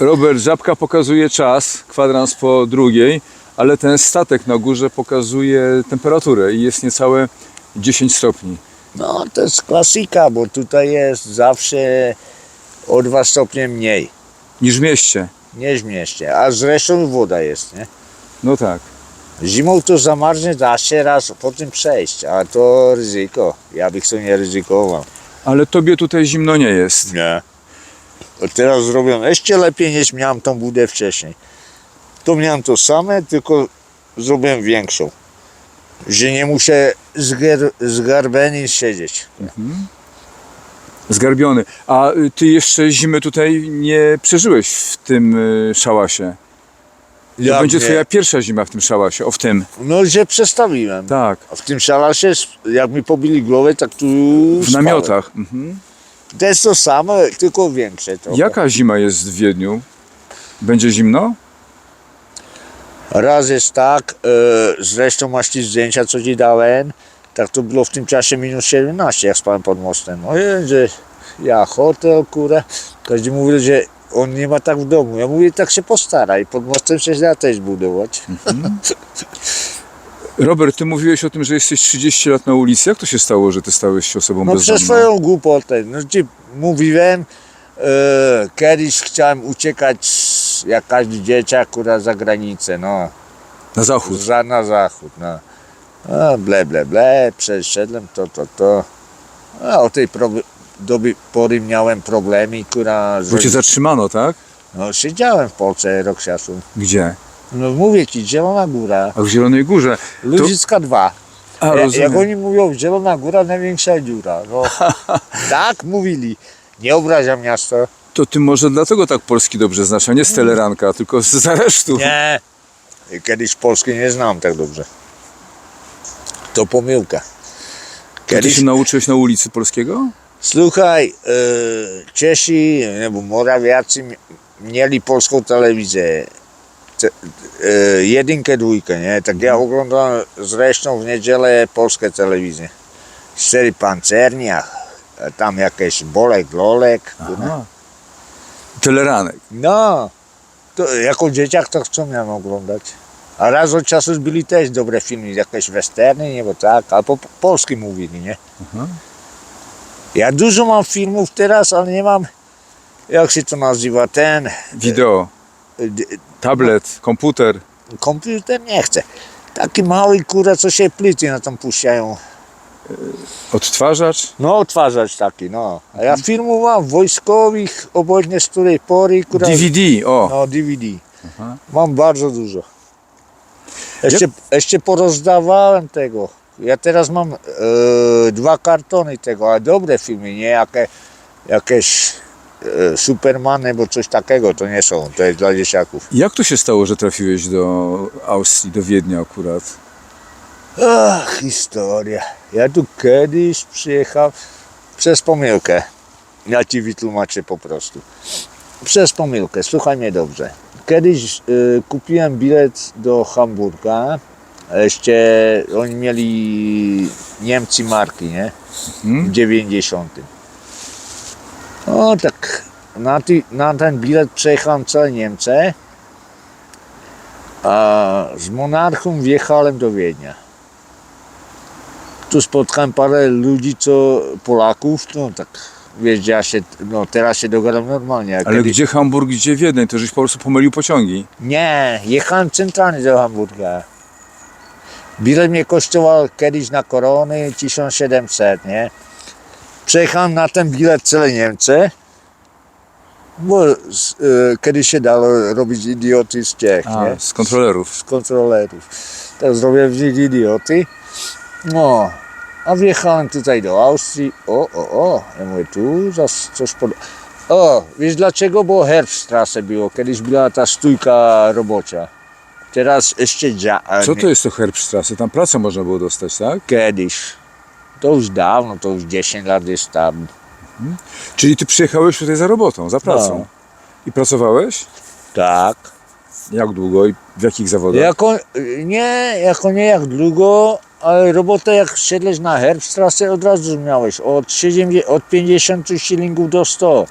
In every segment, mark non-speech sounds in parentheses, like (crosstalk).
Robert, żabka pokazuje czas, kwadrans po drugiej, ale ten statek na górze pokazuje temperaturę i jest niecałe 10 stopni. No to jest klasika, bo tutaj jest zawsze o 2 stopnie mniej Niż w mieście. niż w mieście, a zresztą woda jest, nie? No tak. Zimą to zamarznie, da się raz po tym przejść, a to ryzyko. Ja bych to nie ryzykował. Ale tobie tutaj zimno nie jest. Nie. Teraz zrobią jeszcze lepiej niż miałem tą budę wcześniej. To miałem to same, tylko zrobiłem większą. Że nie muszę zgar- zgarbeni siedzieć. Zgarbiony. A y, ty jeszcze zimy tutaj nie przeżyłeś w tym y, szałasie. To Ja będzie nie. twoja pierwsza zima w tym szałasie, o w tym. No, że przestawiłem. Tak, A w tym szalasie, jak mi pobili głowę, tak tu w spałem. namiotach. Mhm. To jest to samo, tylko większe trochę. Jaka zima jest w Wiedniu? Będzie zimno? Raz jest tak, e, zresztą masz ci zdjęcia, co ci dałem, tak to było w tym czasie minus 17, jak spałem pod mostem. No i że ja hotel, kurę, każdy mówi, że on nie ma tak w domu. Ja mówię, tak się postaraj, pod mostem się da też budować. (laughs) Robert, ty mówiłeś o tym, że jesteś 30 lat na ulicy. Jak to się stało, że ty stałeś się osobą No bezdomną? przez swoją głupotę. No ci mówiłem, e, kiedyś chciałem uciekać jak każdy dzieciak, kurwa, za granicę, no. Na zachód. Za, na zachód, no. A, ble, ble, ble, przeszedłem to, to, to. A o tej prob- doby pory miałem problemy, która... Bo cię zatrzymano, tak? No siedziałem w Polsce rok czasu. Gdzie? No mówię ci, Zielona Góra, A w Zielonej Górze. Ludzicka 2. A, Ja, rozumiem. jak oni mówią, Zielona Góra, największa dziura. No, (laughs) tak mówili. Nie obrażam miasto. To ty może dlatego tak Polski dobrze znasz, a nie z teleranka, tylko z aresztu. Nie. Kiedyś Polski nie znam tak dobrze. To pomyłka. To ty Kiedyś się nauczyłeś na ulicy polskiego? Słuchaj, e, Czesi, nie, bo Morawiacy mi- mieli polską telewizję. E, jedynkę, dwójkę, nie? Tak ja oglądam zresztą w niedzielę polskie telewizje. Cztery pancernia, e, tam jakieś Bolek, Lolek. Aha. Teleranek. No, to jako dzieciak to co miałem oglądać. A raz od czasu byli też dobre filmy, jakieś westerny, nie bo tak, albo po polski mówili, nie? Aha. Ja dużo mam filmów teraz, ale nie mam, jak się to nazywa, ten, Wideo, d- tablet, komputer. komputer nie chcę. Taki mały kurę, co się płyty na tam puszczają. Odtwarzacz? No, odtwarzacz taki, no. A ja filmów mam wojskowych, obojętnie z której pory, kurwa. DVD, o. No, DVD. Aha. Mam bardzo dużo. Jeszcze, jeszcze porozdawałem tego. Ja teraz mam e, dwa kartony tego, ale dobre filmy, nie jakie, jakieś Supermany, bo coś takiego to nie są, to jest dla dzieciaków. Jak to się stało, że trafiłeś do Austrii, do Wiednia akurat? Ach, historia. Ja tu kiedyś przyjechał przez pomyłkę. Ja ci wytłumaczę po prostu. Przez pomyłkę, słuchaj mnie dobrze. Kiedyś y, kupiłem bilet do Hamburga. Jeszcze oni mieli Niemcy marki, nie? Mhm. W 90. No tak, na, ty, na ten bilet przejechałem całe Niemcy. A z monarchą wjechałem do Wiednia. Tu spotkałem parę ludzi, co Polaków, no tak, wiesz, ja się, no teraz się dogadam normalnie. Ale kiedyś- gdzie Hamburg, gdzie Wiedeń? To żeś po prostu pomylił pociągi. Nie, jechałem centralnie do Hamburga. Bilet mnie kosztował kiedyś na korony 1700, nie? Przejechałem na ten bilet całe Niemcy, bo z, y, kiedyś się dało robić idioty z Czech, A, nie? z kontrolerów. z kontrolerów. Tak zrobiłem z nich idioty. No, a wjechałem tutaj do Austrii. O, o, o, ja mówię, tu zas coś pod... O, wiesz dlaczego? Bo Herbststrasse było. Kiedyś była ta stójka robocza. Teraz jeszcze dzia... Co to jest to Herbststrasse? Tam pracę można było dostać, tak? Kiedyś. To już dawno, to już 10 lat jest tam. Czyli ty przyjechałeś tutaj za robotą, za pracą. No. I pracowałeś? Tak. Jak długo i w jakich zawodach? Jako, nie, jako nie jak długo, ale robotę jak siedlesz na Herbststrasse od razu miałeś od, 70, od 50 szylingów do 100.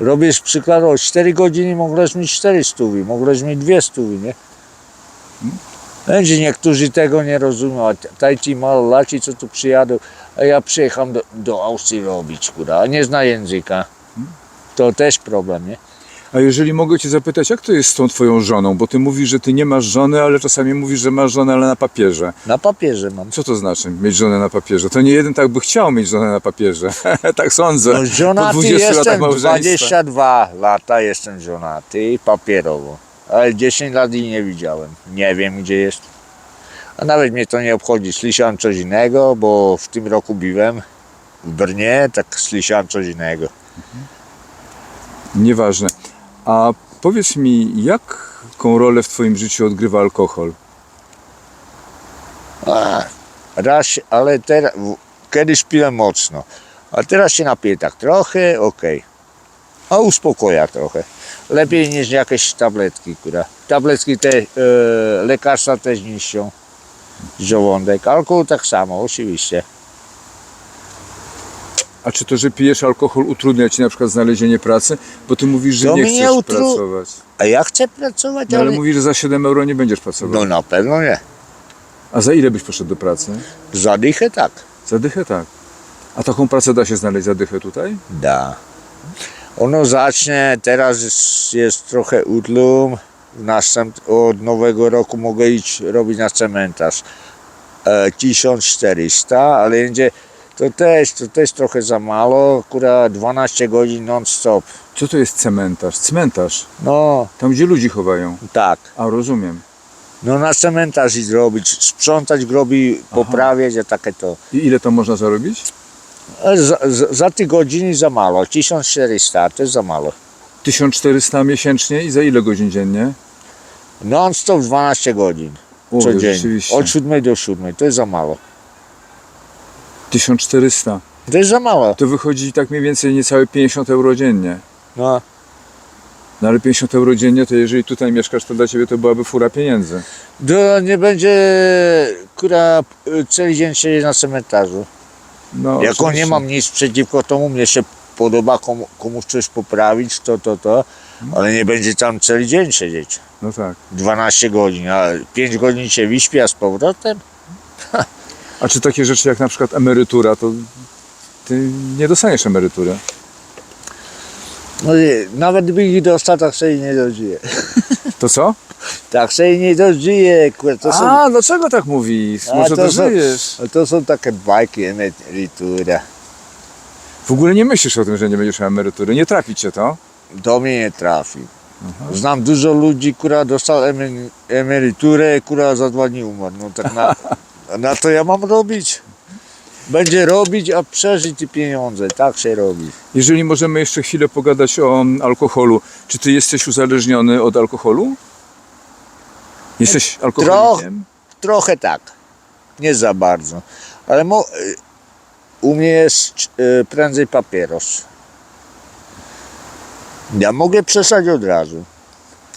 Robisz przykładowo 4 godziny, mogłeś mieć 4 stówy, mogłeś mieć 2 stówy, nie? Będzie niektórzy tego nie rozumią, a taj ci malolaci, co tu przyjadą, a ja przyjechałem do, do Austrii robić, kurwa, a nie zna języka. To też problem, nie? A jeżeli mogę Cię zapytać, jak to jest z tą Twoją żoną? Bo Ty mówisz, że Ty nie masz żony, ale czasami mówisz, że masz żonę, ale na papierze. Na papierze mam. Co to znaczy mieć żonę na papierze? To nie jeden tak by chciał mieć żonę na papierze. (laughs) tak sądzę. No żonaty po 20 latach jestem, małżeństwa. 22 lata jestem żonaty, papierowo. Ale 10 lat i nie widziałem. Nie wiem gdzie jest. A nawet mnie to nie obchodzi. Słyszałem coś innego, bo w tym roku biłem w Brnie, tak słyszałem coś innego. Nieważne. A powiedz mi, jaką rolę w Twoim życiu odgrywa alkohol? A, raz, ale teraz, kiedyś piłem mocno. A teraz się napiję tak trochę, okej. A uspokoja trochę. Lepiej niż jakieś tabletki, która. Tabletki te, e, lekarstwa też niszczą żołądek. Alkohol tak samo, oczywiście. A czy to, że pijesz alkohol utrudnia Ci na przykład znalezienie pracy? Bo Ty mówisz, że To nie chcesz utru- pracować. A ja chcę pracować, No, ale ale... mówisz, że za 7 euro nie będziesz pracował. No na pewno nie. A za ile byś poszedł do pracy? Za dychę tak. Za dychę tak. A taką pracę da się znaleźć za dychę tutaj? Da. Ono zacznie, teraz jest, jest trochę utlum. W następ, od nowego roku mogę iść robić na cementarz. E, 1400, ale będzie, to też, to też trochę za mało. Kura 12 godzin non stop. Co to jest cementarz? Cmentarz. No, Tam, gdzie ludzi chowają. tak. A, rozumiem. No na cementarz iść robić, sprzątać groby, poprawiać, a takie to. I ile to można zarobić? Za, za, za te godziny za mało, 1400 to jest za mało. 1400 miesięcznie i za ile godzin dziennie? Non stop 12 godzin. O, codziennie. Od 7 do 7, to jest za mało. 1400. To jest za mało. To wychodzi tak mniej więcej niecałe 50 euro dziennie. No, No ale 50 euro dziennie, to jeżeli tutaj mieszkasz, to dla Ciebie to byłaby fura pieniędzy. to nie będzie, która y, cały dzień siedzi na cmentarzu. No, jako oczywiście. nie mam nic przeciwko temu, mnie się podoba komu, komuś coś poprawić, to, to, to, ale nie będzie tam cały dzień siedzieć. No tak. 12 godzin, a 5 godzin się wyśpi, a z powrotem? A czy takie rzeczy jak na przykład emerytura, to Ty nie dostaniesz emerytury. No i nawet by ich dostał, tak sobie nie dożyje. (laughs) To co? Tak sobie nie dożyje, kurwa, to są, A, dlaczego tak mówisz? A, Może to są- dożyjesz. to są takie bajki, emerytura. W ogóle nie myślisz o tym, że nie będziesz miał emerytury. Nie trafi Cię to? Do mnie nie trafi. Znam dużo ludzi, która dostała emery- emeryturę, która za dwa dni umarł. No tak na, (laughs) na to ja mam robić. Będzie robić, a przeżyć te pieniądze. Tak się robi. Jeżeli możemy jeszcze chwilę pogadać o mm, alkoholu. Czy Ty jesteś uzależniony od alkoholu? Jesteś alkoholikiem? Trochę tak. Nie za bardzo. Ale mo, y, u mnie jest y, prędzej papieros. Ja mogę przestać od razu.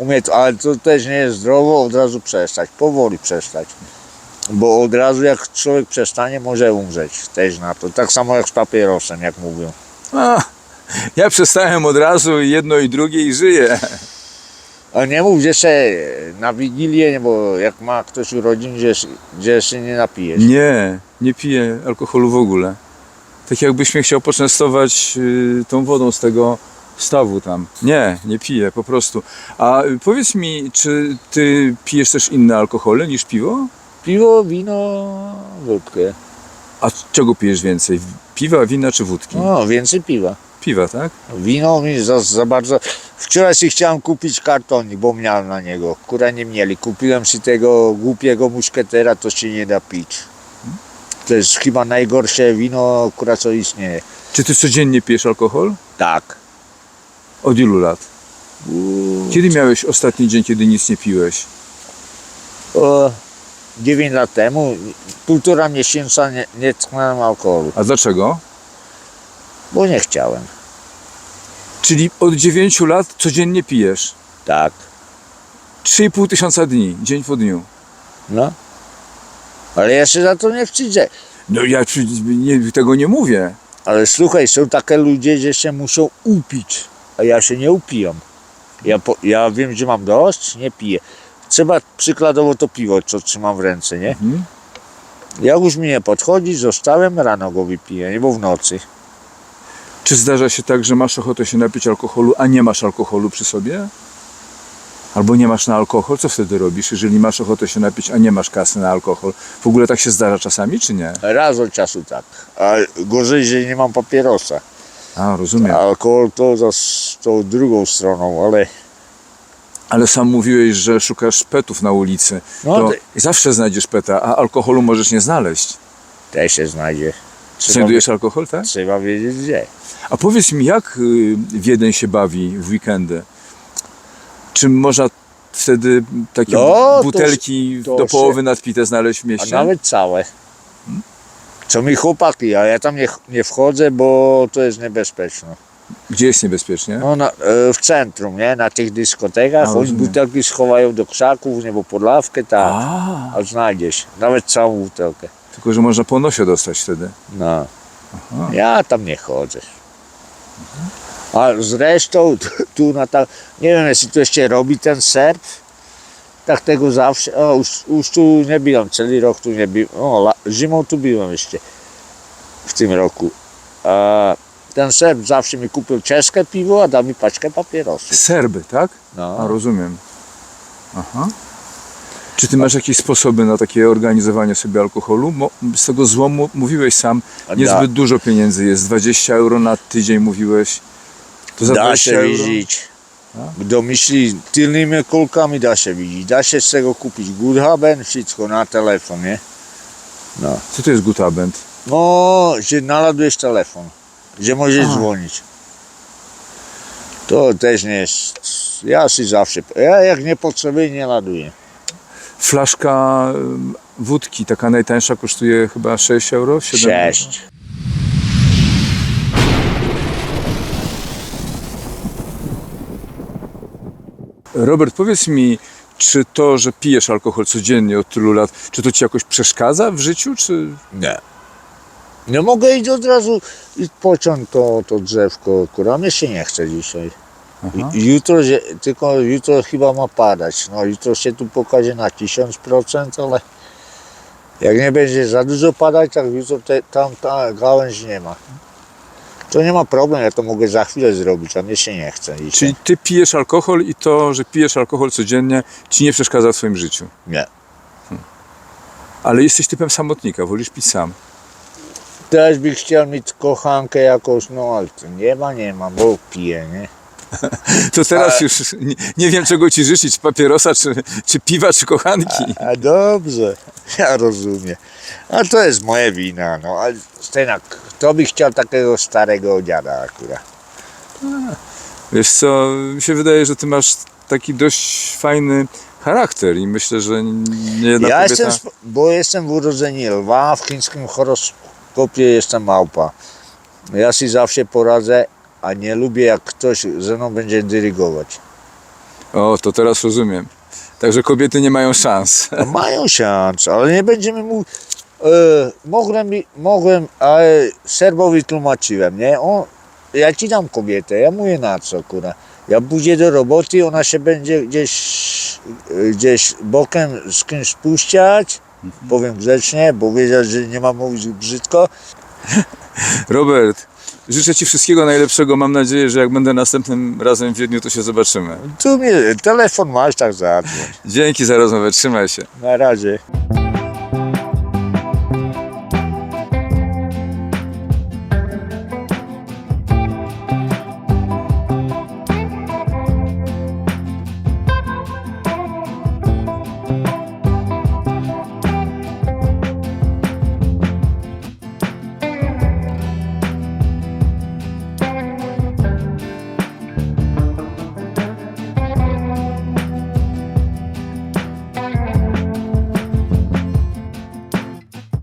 U mnie to, ale to też nie jest zdrowo od razu przestać. Powoli przestać. Bo od razu jak człowiek przestanie, może umrzeć też na to. Tak samo jak z papierosem, jak mówią. A, ja przestałem od razu jedno i drugie i żyję. A nie mów, że się na Wigilię, bo jak ma ktoś urodzin, że, że się nie napijesz. Nie, nie piję alkoholu w ogóle. Tak jakbyś mnie chciał poczęstować y, tą wodą z tego stawu tam. Nie, nie piję po prostu. A powiedz mi, czy ty pijesz też inne alkohole niż piwo? Piwo, wino, wódkę. A czego pijesz więcej? Piwa, wina czy wódki? No, więcej piwa. Piwa, tak? Wino mi za, za bardzo. Wczoraj si chciałem kupić kartonik, bo miałem na niego. Kura nie mieli. Kupiłem si tego głupiego muszketera, to się nie da pić. To jest chyba najgorsze wino, która co istnieje. Czy ty codziennie pijesz alkohol? Tak. Od ilu lat? Kiedy miałeś ostatni dzień, kiedy nic nie piłeś? O, 9 lat temu, półtora miesiąca nie, nie tknąłem alkoholu, A dlaczego? bo nie chciałem. Czyli od 9 lat codziennie pijesz. Tak. 3,5 tysiąca dni, dzień po dniu. No. Ale ja się za to nie wstydzę. No ja nie, tego nie mówię. Ale słuchaj, są takie ludzie, że się muszą upić. a ja się nie upijam. Ja, po, ja wiem, że mam dość, nie piję. Trzeba przykładowo to piwo, co trzymam w ręce, nie? Mhm. Jak już mi nie podchodzi, zostałem, rano go wypiję, nie? Bo w nocy. Czy zdarza się tak, że masz ochotę się napić alkoholu, a nie masz alkoholu przy sobie? Albo nie masz na alkohol? Co wtedy robisz, jeżeli masz ochotę się napić, a nie masz kasy na alkohol? W ogóle tak się zdarza czasami, czy nie? Raz od czasu tak. A gorzej, że nie mam papierosa. A, rozumiem. Alkohol to za s- tą drugą stroną, ale Ale sam mówiłeś, że szukasz petów na ulicy. No, to ty- zawsze znajdziesz peta, a alkoholu możesz nie znaleźć. też się znajdzie. Trzeba, Znajdujesz alkohol, tak? trzeba wiedzieć gdzie. A powiedz mi, jak y, Wiedeń się bawi w weekendy? Czy można wtedy takie No, to butelki to do się- połowy nadpite znaleźć w A mieście? nawet całe. Co mi chłopaki, a ja tam nie, nie wchodzę, bo to jest niebezpieczne. Gdzie jest niebezpiecznie? No, na, e, w centrum, nie? Na tych dyskotekach, rozumiem. butelki schowają do krzaków, nie, bo pod lawkę, tak. A, A znajdziesz, nawet całą butelkę. tylko że można po nosie dostać wtedy. No. Ja tam nie chodzę. A zresztą tu, (laughs) tu na ta, nie wiem, jeśli to jeszcze robi ten serb, tak tego zawsze, o, już, już tu nie biłem, cały rok tu nie biłem, o, la, zimą tu biłem jeszcze w tym roku. A ten serb zawsze mi kupił czeskie piwo, a dał mi paczkę papierosów. Serby, tak? A No. rozumiem. Aha. Czy ty masz jakieś sposoby na takie organizowanie sobie alkoholu? Mo- Z tego złomu mówiłeś sam, A niezbyt dużo pieniędzy jest. 20 euro na tydzień mówiłeś. To za Da 20 się euro. widzieć. Do myśli tylnymi kulkami da się widzieć. Da się z tego kupić Goodhaben, wszystko na telefon, nie? No. Co to jest gutabent? No, że naładujesz telefon, że możesz Aha. dzwonić. To też nie jest. Ja się zawsze. Ja jak nie potrzebuję, nie ładuję. Flaszka wódki, taka najtańsza, kosztuje chyba 6 euro? 7 euro? Sześć. Robert, powiedz mi, czy to, że pijesz alkohol codziennie od tylu lat, czy to ci jakoś przeszkadza w życiu, czy... Nie. Nie mogę iść od razu i pociąć to, to drzewko, kurwa, mnie się nie chce dzisiaj. Aha. I- Jutro, tylko jutro chyba ma padać. No jutro się tu pokaże na 1000%, ale jak nie będzie za dużo padać, tak jutro te, tam ta gałęź nie ma. To nie ma problemu, ja to mogę za chwilę zrobić, a mnie się nie chce dzisiaj. Czyli ty pijesz alkohol i to, że pijesz alkohol codziennie, ci nie przeszkadza w twoim życiu. Nie. Ale jesteś typem samotnika, wolisz pić sam. Też bych chciał mieć kochankę jakąś, no ale to nie ma, nie ma, bo piję, nie? (laughs) To teraz już nie, nie wiem, czego ci życzyć, papierosa, czy, czy piwa, czy kochanki. A dobrze, (laughs) ja rozumiem. A to jest moja wina, no ale Stenak, kto by chciał takiego starego dziada akurat? Wiesz co, mi się wydaje, że ty masz taki dość fajny charakter i myślę, że nie jedna ja kobieta... jestem, bo jestem w urodzeniu lwa, w chińskim horoskopie jestem małpa. Ja się zawsze poradzę, a nie lubię jak ktoś ze mną będzie dyrygować. O, to teraz rozumiem. Także kobiety nie mają szans. No, mają szansę, ale nie będziemy mówić. E, mogłem, mogłem, ale Serbowi tłumaczyłem, nie? On, ja ci dam kobietę, ja mówię na co, kurwa. Ja pójdę do roboty, ona się będzie gdzieś, e, gdzieś bokiem z kimś spuściać, powiem grzecznie, bo wiedział, że nie mam mówić brzydko. (laughs) Robert, życzę ci wszystkiego najlepszego. Mam nadzieję, że jak będę następnym razem w Wiedniu, to się zobaczymy. Tu mnie telefon masz, tak zadzwoń. Dzięki za rozmowę, trzymaj się. Na razie.